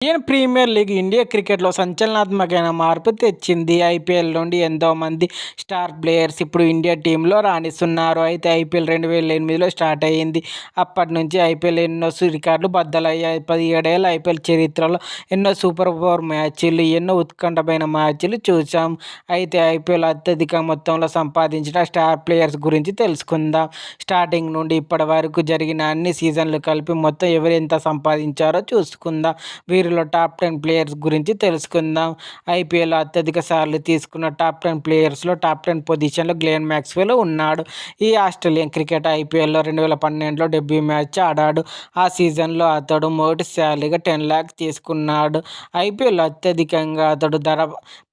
Indian premier league India క్రికెట్లో సంచలనాత్మకమైన మార్పు తెచ్చింది. ఐపీఎల్ నుండి ఎంతోమంది స్టార్ ప్లేయర్స్ ఇప్పుడు ఇండియా టీంలో రాణిస్తున్నారు. అయితే ఐపీఎల్ రెండు వేల ఎనిమిదిలో స్టార్ట్ అయ్యింది. అప్పటి నుంచి ఐపీఎల్ ఎన్నో రికార్డులు బద్దలయ్యాయి. పదిహేడేళ్ళ ఐపీఎల్ చరిత్రలో ఎన్నో సూపర్ ఓవర్ మ్యాచ్లు ఎన్నో ఉత్కంఠమైన మ్యాచ్లు చూసాం అయితే ఐపీఎల్ అత్యధిక మొత్తంలో సంపాదించిన స్టార్ ప్లేయర్స్ గురించి తెలుసుకుందాం. స్టార్టింగ్ నుండి ఇప్పటి వరకు జరిగిన అన్ని సీజన్లు కలిపి మొత్తం ఎవరు ఎంత సంపాదించారో చూసుకుందాం. వీరు వీరిలో టాప్ టెన్ ప్లేయర్స్ గురించి తెలుసుకుందాం. ఐపీఎల్ అత్యధిక సార్లు తీసుకున్న టాప్ టెన్ ప్లేయర్స్లో టాప్ టెన్ పొజిషన్లో గ్లేన్ మ్యాక్స్వెల్ ఉన్నాడు. ఈ ఆస్ట్రేలియన్ క్రికెట్ ఐపీఎల్లో రెండు వేల పన్నెండులో డెబ్యూ మ్యాచ్ ఆడాడు. ఆ సీజన్లో అతడు మొదటి శాలరీగా టెన్ ల్యాక్స్ తీసుకున్నాడు. ఐపీఎల్ అత్యధికంగా అతడు ధర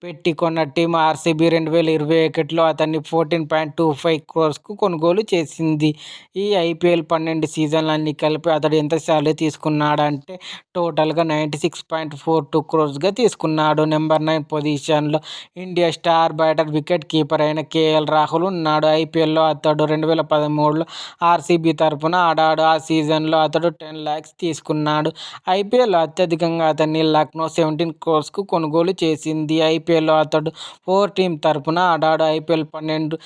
పెట్టి కొన్న టీం ఆర్సీబీ రెండు వేల ఇరవై ఒకటిలో అతన్ని ఫోర్టీన్ పాయింట్ టూ ఫైవ్ క్రోర్స్కు కొనుగోలు చేసింది. ఈ ఐపీఎల్ పన్నెండు సీజన్లన్నీ కలిపి అతడు ఎంత శాలరీ తీసుకున్నాడంటే టోటల్గా ninety six point four two క్రోర్స్గా తీసుకున్నాడు. నెంబర్ నైన్ పొజిషన్లో India star batter wicket keeper అయిన కేఎల్ రాహుల్ ఉన్నాడు. ఐపీఎల్లో అతడు రెండు వేల పదమూడులో ఆర్సీబీ తరఫున ఆడాడు. ఆ సీజన్లో అతడు టెన్ ల్యాక్స్ తీసుకున్నాడు. ఐపీఎల్ అత్యధికంగా అతన్ని లక్నో సెవెంటీన్ క్రోర్స్కు కొనుగోలు చేసింది. ఐపీఎల్లో అతడు ఫోర్ టీం తరఫున ఆడాడు. ఐపీఎల్ పన్నెండు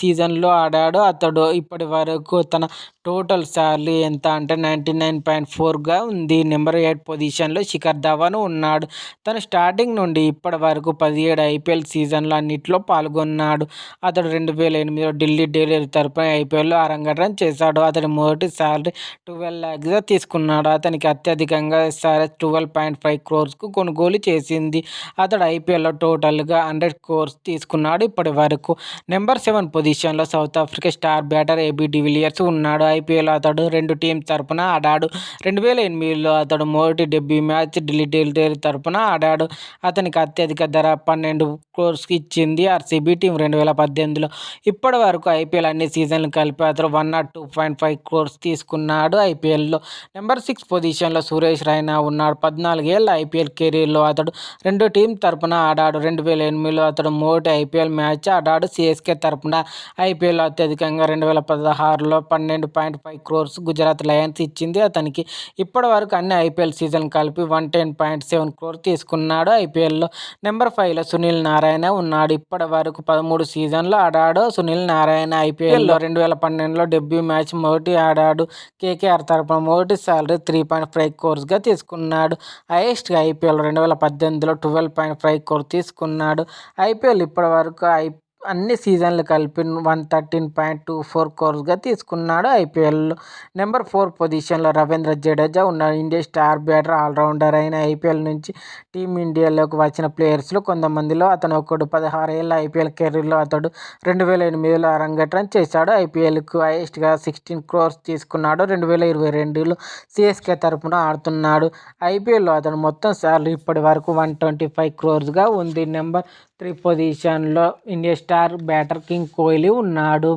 సీజన్లో ఆడాడు. అతడు ఇప్పటి వరకు తన టోటల్ సార్లు ఎంత అంటే నైంటీ నైన్ పాయింట్ ఫోర్గా ఉంది. నెంబర్ ఎయిట్ పొజిషన్లో శిఖర్ ధవన్ ఉన్నాడు. తను స్టార్టింగ్ నుండి ఇప్పటి వరకు పదిహేడు ఐపీఎల్ సీజన్లు అన్నింటిలో పాల్గొన్నాడు. అతడు రెండు వేల ఎనిమిదిలో ఢిల్లీ డైలీ తరపున ఐపీఎల్లో అరంగేట్రం చేశాడు. అతని మొదటి సాలరీ ట్వెల్వ్ ల్యాక్స్గా తీసుకున్నాడు. అతనికి అత్యధికంగా ఎస్ఆర్ఎస్ ట్వెల్వ్ పాయింట్ ఫైవ్ క్రోర్స్కు కొనుగోలు చేసింది. అతడు ఐపీఎల్లో టోటల్గా హండ్రెడ్ క్రోర్స్ తీసుకున్నాడు ఇప్పటి వరకు. నెంబర్ సెవెన్ పొజిషన్లో South Africa star batter AB de Villiers ఉన్నాడు. ఐపీఎల్ అతడు రెండు టీమ్స్ తరపున ఆడాడు. రెండు వేల ఎనిమిదిలో అతడు మొదటి డెబ్యూ మ్యాచ్ ఢిల్లీ డెలిటరీ తరపున ఆడాడు. అతనికి అత్యధిక ధర పన్నెండు క్రోర్స్కి ఇచ్చింది ఆర్సీబీ టీం రెండు వేల పద్దెనిమిదిలో. ఇప్పటి వరకు ఐపీఎల్ అన్ని సీజన్లు కలిపి అతను one nought two point five crores తీసుకున్నాడు ఐపీఎల్లో. నెంబర్ సిక్స్ పొజిషన్లో సురేష్ రైనా ఉన్నాడు. పద్నాలుగేళ్ళ ఐపీఎల్ కెరీర్లో అతడు రెండు టీం తరపున ఆడాడు. రెండు వేల ఎనిమిదిలో అతడు మోటి ఐపీఎల్ మ్యాచ్ ఆడాడు. సిఎస్కే తరపున ఐపీఎల్ అత్యధికంగా రెండు వేల పదహారులో పన్నెండు point five crores Gujarat Lions ఇచ్చింది అతనికి. ఇప్పటి వరకు అన్ని ఐపీఎల్ సీజన్ కలిపి one ten point seven crore తీసుకున్నాడు ఐపీఎల్లో. నెంబర్ ఫైవ్లో సునీల్ నారాయణ ఉన్నాడు. ఇప్పటి వరకు పదమూడు సీజన్లు ఆడాడు సునీల్ నారాయణ ఐపీఎల్లో. రెండు వేల పన్నెండులో డెబ్యూ మ్యాచ్ మొదటి ఆడాడు. కేకేఆర్ తరపున మొదటి సాలరీ త్రీ పాయింట్ ఫైవ్ కోర్స్గా తీసుకున్నాడు. హైయెస్ట్గా ఐపీఎల్ రెండు వేల పద్దెనిమిదిలో ట్వెల్వ్ పాయింట్ ఫైవ్ కోర్ తీసుకున్నాడు. ఐపీఎల్ ఇప్పటి వరకు ఐ అన్ని సీజన్లు కలిపి one thirteen point two four కోర్స్గా తీసుకున్నాడు ఐపీఎల్లో నెంబర్ ఫోర్ పొజిషన్లో రవీంద్ర జడేజా ఉన్నాడు ఇండియా స్టార్ బ్యాటర్ ఆల్రౌండర్ అయిన ఐపీఎల్ నుంచి టీమిండియాలోకి వచ్చిన ప్లేయర్స్లో కొంతమందిలో అతను ఒకడు. పదహారు ఏళ్ళ ఐపీఎల్ కెరీర్లో అతడు రెండు వేల ఎనిమిదిలో అరంగేట్రం చేశాడు. ఐపీఎల్కు హైయెస్ట్గా సిక్స్టీన్ క్రోర్స్ తీసుకున్నాడు. రెండు వేల ఇరవై రెండులో సిఎస్కే తరఫున ఆడుతున్నాడు. ఐపీఎల్లో అతను మొత్తం సాలరీ ఇప్పటి వరకు వన్ ట్వంటీ ఫైవ్ క్రోర్స్గా ఉంది. నెంబర్ త్రీ పొజిషన్లో India star batter king Kohli ఉన్నాడు.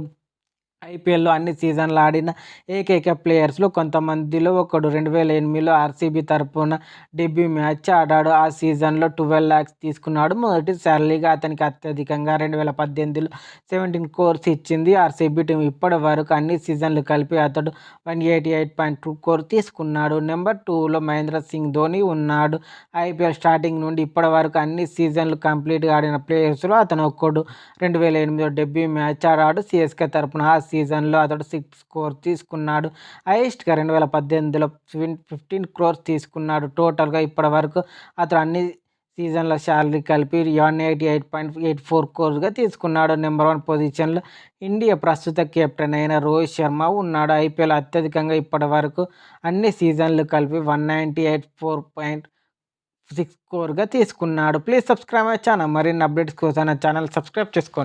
ఐపీఎల్లో అన్ని సీజన్లు ఆడిన ఏకైక ప్లేయర్స్లో కొంతమందిలో ఒకడు. రెండు వేల ఎనిమిదిలో ఆర్సీబీ తరఫున డెబ్యూ మ్యాచ్ ఆడాడు. ఆ సీజన్లో ట్వెల్వ్ ల్యాక్స్ తీసుకున్నాడు. మొదటి శాలరీగా అతనికి అత్యధికంగా రెండు వేల పద్దెనిమిదిలో సెవెంటీన్ కోర్స్ ఇచ్చింది. ఆర్సీబీ టీం ఇప్పటి వరకు అన్ని సీజన్లు కలిపి అతడు one eighty eight point two crore తీసుకున్నాడు. నెంబర్ టూలో మహేంద్ర సింగ్ ధోని ఉన్నాడు. ఐపీఎల్ స్టార్టింగ్ నుండి ఇప్పటి వరకు అన్ని సీజన్లు కంప్లీట్గా ఆడిన ప్లేయర్స్లో అతను ఒక్కడు రెండు వేల ఎనిమిదిలో డెబ్యూ మ్యాచ్ ఆడాడు. సిఎస్కే తరఫున ఆ సీజన్లో అతడు సిక్స్ క్రోర్ తీసుకున్నాడు. హైయెస్ట్గా రెండు వేల పద్దెనిమిదిలో ఫిఫ్టీన్ క్రోర్స్ తీసుకున్నాడు. టోటల్గా ఇప్పటి వరకు అతడు అన్ని సీజన్ల శాలరీ కలిపి one eighty eight point eight four కోర్స్గా తీసుకున్నాడు. నెంబర్ వన్ పొజిషన్లో ఇండియా ప్రస్తుత కెప్టెన్ అయిన రోహిత్ శర్మ ఉన్నాడు. ఐపీఎల్ అత్యధికంగా ఇప్పటి వరకు అన్ని సీజన్లు కలిపి one ninety eight four point six కోర్గా తీసుకున్నాడు. Please subscribe my channel. మరిన్ని అప్డేట్స్ కోసం నా ఛానల్ సబ్స్క్రైబ్ చేసుకోండి.